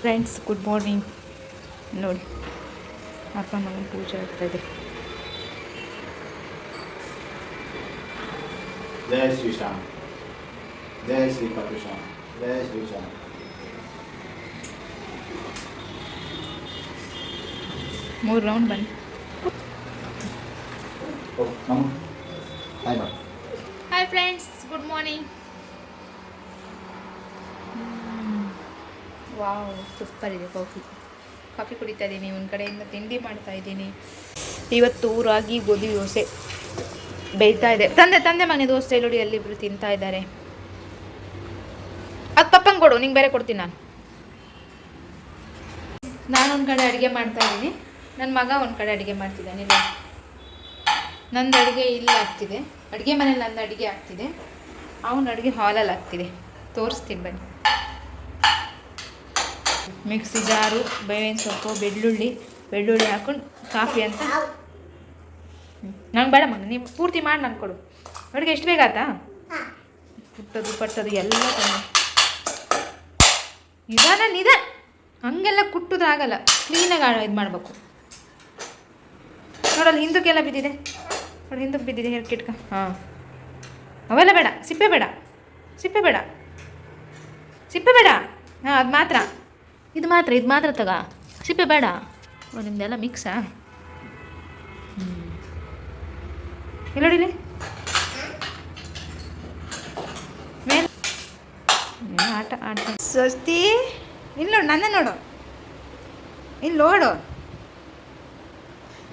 Friends good morning no अब मन पूजा जय श्री श्याम जय श्री जय श्री श्याम मोर राउंड बन hi hi friends good morning wow super ಇದೆ ಕಾಫಿ ಕಾಫಿ ಕುಡಿತಾ ಇದ್ದೀನಿ ಒಂದು ಕಡೆಯಿಂದ ತಿಂಡಿ ಮಾಡ್ತಾ ಇದ್ದೀನಿ ಇವತ್ತು ರಾಗಿ ಗೋಧಿ ದೋಸೆ ಬೇಯ್ತಾ ಇದೆ ತಂದೆ ತಂದೆ ಮನೆ ದೋಸೆ ನೋಡಿ ಅಲ್ಲಿಬ್ರು ತಿಂತಾ ಇದ್ದಾರೆ ಅದು ಪಪ್ಪಂಗೆ ಕೊಡು, ನಿಂಗೆ ಬೇರೆ ಕೊಡ್ತೀನಿ ನಾನು. ನಾನು ಒಂದು ಕಡೆ ಅಡುಗೆ ಮಾಡ್ತಾ ಇದ್ದೀನಿ ನನ್ನ ಮಗ ಒಂದು ಕಡೆ ಅಡುಗೆ ಮಾಡ್ತಿದ್ದಾನೆ, ಇಲ್ಲ. ನಂದು ಅಡುಗೆ ಇಲ್ಲಿ ಆಗ್ತಿದೆ. ಅಡುಗೆ ಮನೇಲಿ ನಂದು ಅಡುಗೆ ಆಗ್ತಿದೆ. ಅವನ ಅಡುಗೆ ಹಾಲಲ್ಲಿ ಆಗ್ತಿದೆ. ತೋರಿಸ್ತೀನಿ ಬನ್ನಿ. ಮಿಕ್ಸಿ ಜಾರು, ಬೇವಿನ ಸೊಪ್ಪು, ಬೆಳ್ಳುಳ್ಳಿ ಬೆಳ್ಳುಳ್ಳಿ ಹಾಕೊಂಡು ಕಾಫಿ ಅಂತ. ನಂಗೆ ಬೇಡ ಮಗ ನೀವು ಪೂರ್ತಿ ಮಾಡಿ ನಾನು ಕೊಡು. ಅಡುಗೆ ಎಷ್ಟು ಬೇಗ ಆತಾ ಪುಟ್ಟದು, ಪಟ್ಟದು ಎಲ್ಲ ನಿಧಾನ ನಿಧ ಹಂಗೆಲ್ಲ ಕುಟ್ಟುದಾಗಲ್ಲ ಕ್ಲೀನಾಗಿ ಇದು ಮಾಡಬೇಕು. ನೋಡಲ್ಲಿ ಹಿಂದಕ್ಕೆಲ್ಲ ಬಿದ್ದಿದೆ. ನೋಡಿ ಹಿಂದಕ್ಕೆ ಬಿದ್ದಿದೆ ಹಿರ್ಕಿಟ್ಕ ಹಾಂ. ಅವೆಲ್ಲ ಬೇಡ, ಸಿಪ್ಪೆ ಬೇಡ. ಸಿಪ್ಪೆ ಬೇಡ. ಸಿಪ್ಪೆ ಬೇಡ. ಹಾಂ, ಅದು ಮಾತ್ರ. ಇದು ಮಾತ್ರ ಇದು ಮಾತ್ರ ತಗ. ಸಿಪ್ಪೆ ಬೇಡ. ಓ, ನಿಮ್ದೆಲ್ಲ ಮಿಕ್ಸಾ ಹ್ಞೂ ಇಲ್ಲ ನೋಡಿಲಿ ಮೇಲೆ. ಏನೋ ಆಟ ಆಟ. ಸ್ವಸ್ತಿ ಇಲ್ಲ ನೋಡು, ನನ್ನ ನೋಡು. ಇಲ್ಲಿ ನೋಡು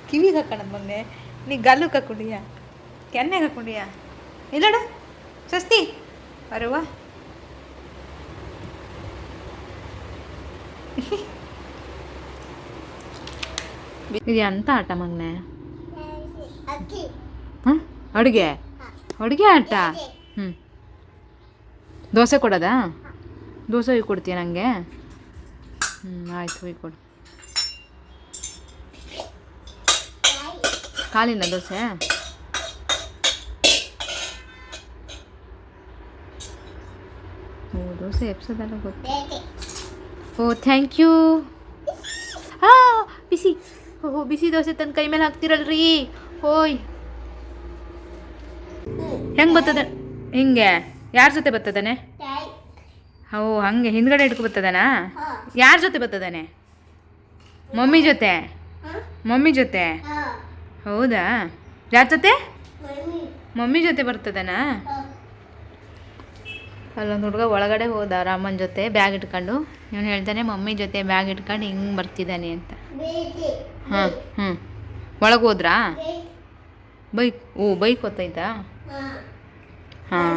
ಕಿವಿಗೆ ಹಾಕೋಣ ಮೊನ್ನೆ. ನೀ ಗಲ್ಲು ಹಾಕೊಂಡಿಯಾ ಕೆನ್ನೆಗೆ ಹಾಕೊಂಡಿಯಾ ಇಲ್ಲಡ ಸ್ವಸ್ತಿ ಅರವ್ವ ಇದು ಎಂತ ಆಟ ಮಗನೆ? ಹಾಂ? ಅಡುಗೆ? ಅಡುಗೆ ಆಟ? ಹ್ಞೂ ದೋಸೆ ಕೊಡೋದಾ? ದೋಸೆ ಹೋಗಿ ಕೊಡ್ತೀಯ ನನಗೆ ಹ್ಞೂ ಆಯ್ತು ಹೋಗಿ ಕೊಡು. ಕಾಲಿನ ದೋಸೆ? ಓ ದೋಸೆ ಎಪ್ಸೋದೆಲ್ಲ ಗೊತ್ತು. ಓ ಥ್ಯಾಂಕ್ ಯು ಹಾ, ಬಿಸಿ. ಓ, ಬಿಸಿ ದೋಸೆ ತನ್ನ ಕೈ ಮೇಲೆ ಹಾಕ್ತಿರಲ್ರಿ. ಓಯ್ ಹೆಂಗೆ ಬತ್ತದ ಹಿಂಗೆ. ಯಾರ ಜೊತೆ ಬರ್ತದಾನೆ? ಓ, ಹಂಗೆ ಹಿಂದ್ಗಡೆ ಇಟ್ಕೊ ಬರ್ತದನಾ? ಯಾರ ಜೊತೆ ಬರ್ತದಾನೆ? ಮಮ್ಮಿ ಜೊತೆ? ಮಮ್ಮಿ ಜೊತೆ? ಹೌದಾ? ಯಾರ ಜೊತೆ? ಮಮ್ಮಿ ಜೊತೆ ಬರ್ತದನ? ಅಲ್ಲೊಂದು ಹುಡುಗ ಒಳಗಡೆ ಹೋದ ರಾಮನ ಜೊತೆ ಬ್ಯಾಗ್ ಇಟ್ಕೊಂಡು. ಇವನು ಹೇಳ್ತಾನೆ, ಮಮ್ಮಿ ಜೊತೆ ಬ್ಯಾಗ್ ಇಟ್ಕೊಂಡು ಹಿಂಗೆ ಬರ್ತಿದ್ದಾನೆ ಅಂತ. ಹಾಂ ಹ್ಞೂ ಒಳಗೆ ಹೋದ್ರಾ? ಬೈಕ್ ಓ, ಬೈಕ್ ಗೊತ್ತಾಯ್ತಾ ಹಾಂ.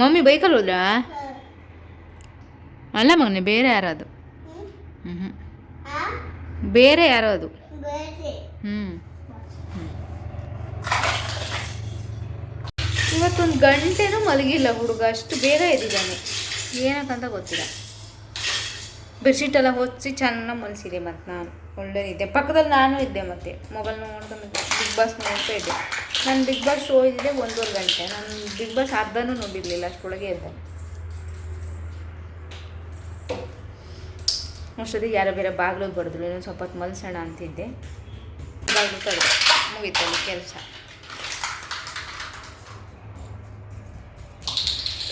ಮಮ್ಮಿ ಬೈಕಲ್ಲಿ ಹೋದ್ರಾ? ಅಲ್ಲ ಮಗನೆ, ಬೇರೆ ಯಾರೋ ಅದು ಹ್ಞೂ ಹ್ಞೂ ಬೇರೆ ಯಾರೋ ಅದು ಹ್ಞೂ ಇವತ್ತೊಂದು ಗಂಟೆನೂ ಮಲಗಿಲ್ಲ ಹುಡುಗ, ಅಷ್ಟು ಬೇಗ ಎದ್ದಿದ್ದಾನೆ. ಏನಕ್ಕಂತ ಗೊತ್ತಿಲ್ಲ. ಬೆಡ್ಶೀಟ್ ಎಲ್ಲ ಹೊಚ್ಚಿ ಚೆನ್ನಾಗಿ ಮಲಸಿದೆ ಮತ್ತು ನಾನು. ಒಳ್ಳೆ ಇದ್ದೆ ಪಕ್ಕದಲ್ಲಿ ನಾನು ಇದ್ದೆ ಮತ್ತೆ. ಮೊಬೈಲ್ ನೋಡ್ಕೊಂಡು ಬಿಗ್ ಬಾಸ್ ನೋಡ್ತಾ ಇದ್ದೆ. ನಾನು ಬಿಗ್ ಬಾಸ್ ಶೋ ಇದ್ದಿದೆ ಒಂದೂವರೆ ಗಂಟೆ. ನಾನು ಬಿಗ್ ಬಾಸ್ ಅರ್ಧನೂ ನೋಡಿರಲಿಲ್ಲ, ಅಷ್ಟೊಳಗೆ ಇದ್ದೆ ಅಷ್ಟೊತ್ತಿಗೆ ಯಾರೋ ಬೇರೆ ಬಾಗಿಲು ಬಡಿದ್ರು ಇನ್ನೊಂದು ಸ್ವಲ್ಪ ಮಲ್ಸೋಣ ಅಂತಿದ್ದೆ. ಬಾಗಿಲು ತಡೆ ಮುಗೀತಲ್ಲಿ ಕೆಲಸ.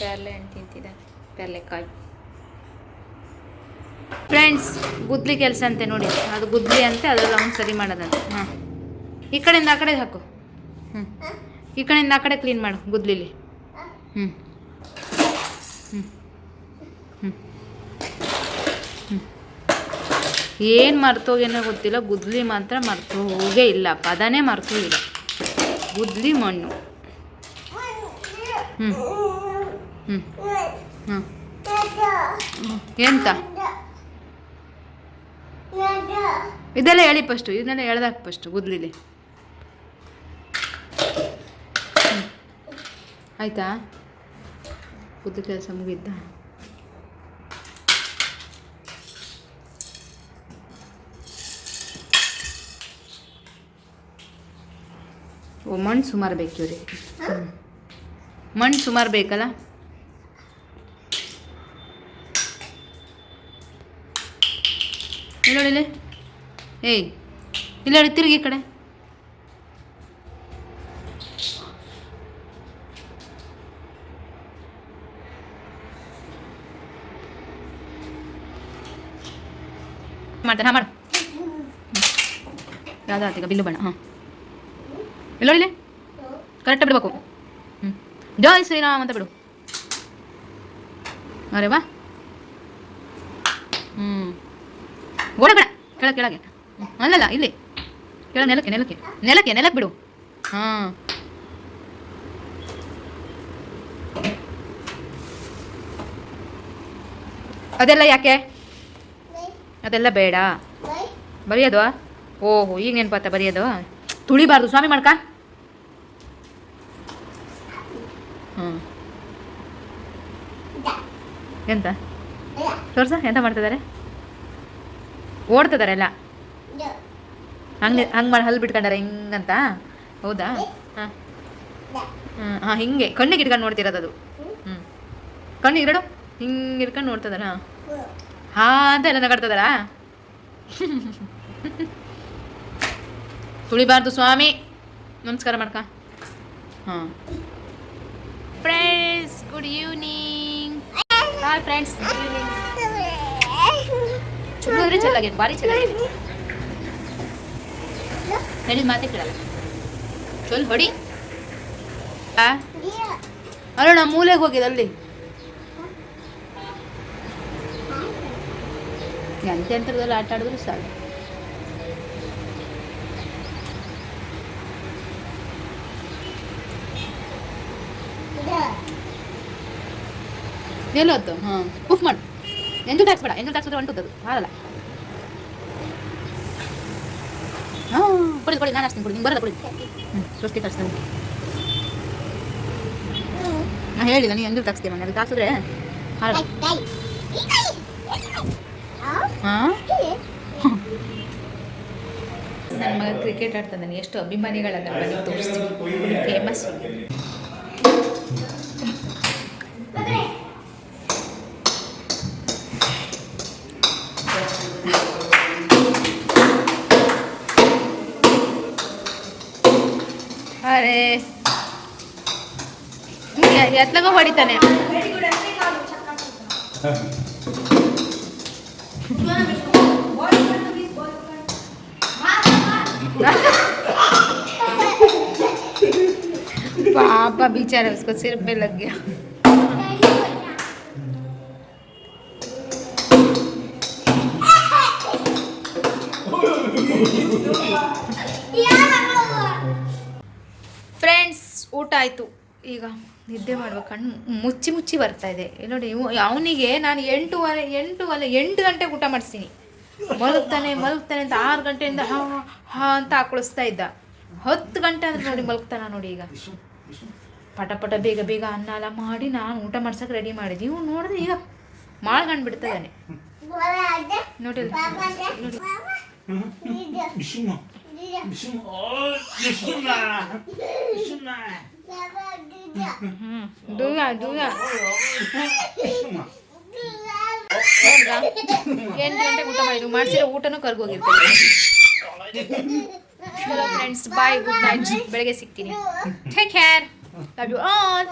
ಪೇರ್ಲೆ ಹಣ್ಣು ತಿಂತಿದ್ದಾನೆ ಪೇರ್ಲೆಕಾಯಿ ಫ್ರೆಂಡ್ಸ್ ಗುದ್ಲಿ ಕೆಲಸ ಅಂತೆ ನೋಡಿ. ಅದು ಗುದ್ಲಿ ಅಂತೆ, ಅದ್ರಲ್ಲಿ ಅವ್ನು ಸರಿ ಮಾಡೋದಂತೆ. ಹಾಂ ಈ ಕಡೆಯಿಂದ ಆ ಕಡೆ ಹಾಕು. ಹ್ಞೂ ಈ ಕಡೆಯಿಂದ ಆ ಕಡೆ ಕ್ಲೀನ್ ಮಾಡು ಗುದ್ಲಿಲಿ. ಹ್ಞೂ ಹ್ಞೂ ಹ್ಞೂ ಹ್ಞೂ ಏನು ಮರ್ತೋಗೇನೋ ಗೊತ್ತಿಲ್ಲ, ಗುದ್ಲಿ ಮಾತ್ರ ಮರ್ತು ಹೋಗೇ ಇಲ್ಲ. ಪದನೇ ಮರ್ತು ಇಲ್ಲ ಗುದ್ಲಿ ಮಣ್ಣು. ಹ್ಞೂ ಹ್ಞೂ ಹ್ಞೂ ಎಂತ? ಇದೆಲ್ಲ ಹೇಳಿ ಫಸ್ಟು ಇದನ್ನೆಲ್ಲ ಎಳ್ದಾಕ ಫಸ್ಟು ಗುದ್ಲಿಲಿ ಆಯಿತಾ? ಗುದ್ಲಿ ಕೆಲಸ ಮುಗಿದ್ದ ಓ ಮಣ್ಣು ಸುಮಾರು ಬೇಕು ಇವ್ರಿಗೆ ಮಣ್ಣು ಸುಮಾರು ಬೇಕಲ್ಲ? ಇಲ್ಲಿ. ನೋಡಿ ಏಯ್ ಇಲ್ಲ ತಿರುಗಿ ಈ ಕಡೆ. ಮಾಡ್ತಾನೆ ಹಾಂ ಮಾಡು. ಯಾವ್ದು ಆತೀಗ ಬಿಲ್ಲು ಬಣ್ಣ ಹಾಂ. ಇಲ್ಲ. ಕರೆಕ್ಟ್ ಇಲ್ಲಿ ಕರೆಕ್ಟಾಗಿ ಬಿಡಬೇಕು. ಹ್ಞೂ ಜೈ ಶ್ರೀರಾಮ್ ಅಂತ ಬಿಡು. ಅರೆ ವಾ ಹ್ಞೂ ಓಡಬೇಡ ಕೆಳಗೆ ಕೆಳಗೆ. ಅಲ್ಲಲ್ಲ, ಇಲ್ಲಿ. ಕೆಳ ನೆಲಕ್ಕೆ ನೆಲಕ್ಕೆ. ನೆಲಕ್ಕೆ ನೆಲಕ್ಕೆ ಬಿಡು. ಹಾಂ. ಅದೆಲ್ಲ ಯಾಕೆ? ಅದೆಲ್ಲ ಬೇಡ. ಬರೆಯೋದು? ಓಹೋ, ಈಗ ನೆನಪಾತ ಬರೆಯೋದು? ತುಳಿಬಾರ್ದು. ಸ್ವಾಮಿ ಮಾಡ್ಕ. ಹ್ಞೂ ಎಂತ? ತೋರ್ಸ, ಎಂತ ಮಾಡ್ತಿದ್ದಾರೆ? ಓಡ್ತಿದ್ದಾರೆ ಎಲ್ಲ? ಹಂಗೆ ಹಂಗೆ ಮಾಡಿ ಹಲ್ಲು ಬಿಟ್ಕೊಂಡಾರೆ ಹಿಂಗಂತ? ಹೌದಾ? ಹಾಂ. ಹಾಂ ಹಿಂಗೆ. ಕಣ್ಣಿಗೆ ಇಟ್ಕೊಂಡು ನೋಡ್ತಿರೋದು ಅದು. ಹ್ಞೂ ಕಣ್ಣಿಗೆ ಇರಡು ಹಿಂಗೆ ಇಟ್ಕೊಂಡು ನೋಡ್ತದಾರ? ಹಾ ಅಂತ ಎಲ್ಲ ನಗಾಡ್ತದಾರ? ತುಳಿಬಾರ್ದು ಸ್ವಾಮಿ. ನಮಸ್ಕಾರ ಮಾಡ್ಕ. ಹಾಂ. Friends good evening hi friends good evening ಚಲೋ ಅಂದ್ರೆ ಚೆನ್ನಾಗಿದೆ ಭಾರಿ ಚೆನ್ನಾಗಿದೆ. ಹೇಳಿದ ಮಾತೇ ಕೇಳಲ್ಲ. ಚಲ್ ಹೊಡಿ? ಅಲ್ಲ ನಾ ಮೂಲೆಗೆ ಹೋಗಿದೆ ಅಲ್ಲಿ ಎಂತ ಎಂಥದ್ರಲ್ಲಿ ಆಟ ಆಡಿದ್ರು ಸಾಕು. ಎಲ್ಲೋತ್ತು ಹಾಂ. ಉಫ್ ಮಾಡು. ಎಂಜು ಟ್ಯಾಕ್ಸ್ ಎಂಜಲ್ ಟ್ಯಾಕ್ಸ್ ಹೊಂಟುತ್ತದು ಹಾಳಲ್ಲ ಹ್ಞೂ ಕೊಡಿ ಕೊಡಿ, ನಾನು ಹಾಕ್ತೀನಿ ಕೊಡಿ. ನಿಂಗೆ ಬರಲ್ಲ, ಕೊಡಿ. ಹ್ಞೂ ಸೃಷ್ಟಿ ಕಳಿಸ್ತೀನಿ ನಾನು ಹೇಳಿಲ್ಲ ನೀನು ಎಂಜಲ್ ಟ್ಯಾಕ್ಸ್ತೀಯ ಮನೆ. ಅದಕ್ಕೆ ಹಾಕಿದ್ರೆ ಹಾಳಲ್ಲ ಹಾಂ? ನನ್ನ ಮಗ ಕ್ರಿಕೆಟ್ ಆಡ್ತಾನೆ ಎಷ್ಟು ಅಭಿಮಾನಿಗಳನ್ನ ಬನ್ನಿ ತೋರಿಸ್ತೀನಿ. ಫೇಮಸ್ అరే ఎట్లాగో పడితేనే पापा बेचारा उसको सिर पे लग गया ಊಟ ಆಯಿತು. ಈಗ ನಿದ್ದೆ ಮಾಡುವ ಕಣ್ಣು ಮುಚ್ಚಿ ಮುಚ್ಚಿ ಬರ್ತಾ ಇದೆ. ನೋಡಿ ಅವನಿಗೆ ನಾನು ಎಂಟೂವರೆ ಎಂಟೂವರೆ ಎಂಟು ಗಂಟೆಗೆ ಊಟ ಮಾಡಿಸ್ತೀನಿ. ಮಲಗ್ತಾನೆ ಮಲಗ್ತಾನೆ ಅಂತ ಆರು ಗಂಟೆಯಿಂದ ಹಾ ಹಾ ಅಂತ ಹಾಕೊಳಿಸ್ತಾ ಇದ್ದ. ಹತ್ತು ಗಂಟೆ ಅಂದ್ರೆ ನೋಡಿ ಮಲಗ್ತಾನ ನೋಡಿ ಈಗ. ಪಟ ಪಟ ಬೇಗ ಬೇಗ ಅನ್ನ ಎಲ್ಲ ಮಾಡಿ ನಾನು ಊಟ ಮಾಡ್ಸಕ್ಕೆ ರೆಡಿ ಮಾಡಿದ್ವಿ ಇವ್ನು ನೋಡಿದ್ರೆ ಈಗ ಮಾಡ್ಕೊಂಡು ಇದ್ದಾನೆ. ನೋಡಿ. ಅಲ್ಲಿ. ನೋಡಿ Bishuma. Bishuma. Oh, Bishuma. Bishuma. ಹ್ಞೂ ದೂರ ದೂರ Bishuma. ನೋಡ್ರಾ? ಎಂಟು ಗಂಟೆಗೆ ಊಟ ಮಾಡಿದ್ವಿ ಮಾಡ್ಸಿರೋ ಊಟನೂ ಕರ್ಗೋಗಿರ್ತದೆ ಚಲೋ ಫ್ರೆಂಡ್ಸ್ ಬಾಯ್ ಗುಡ್ ನೈಟ್ ಬೆಳಗ್ಗೆ ಸಿಗ್ತೀನಿ take care love you all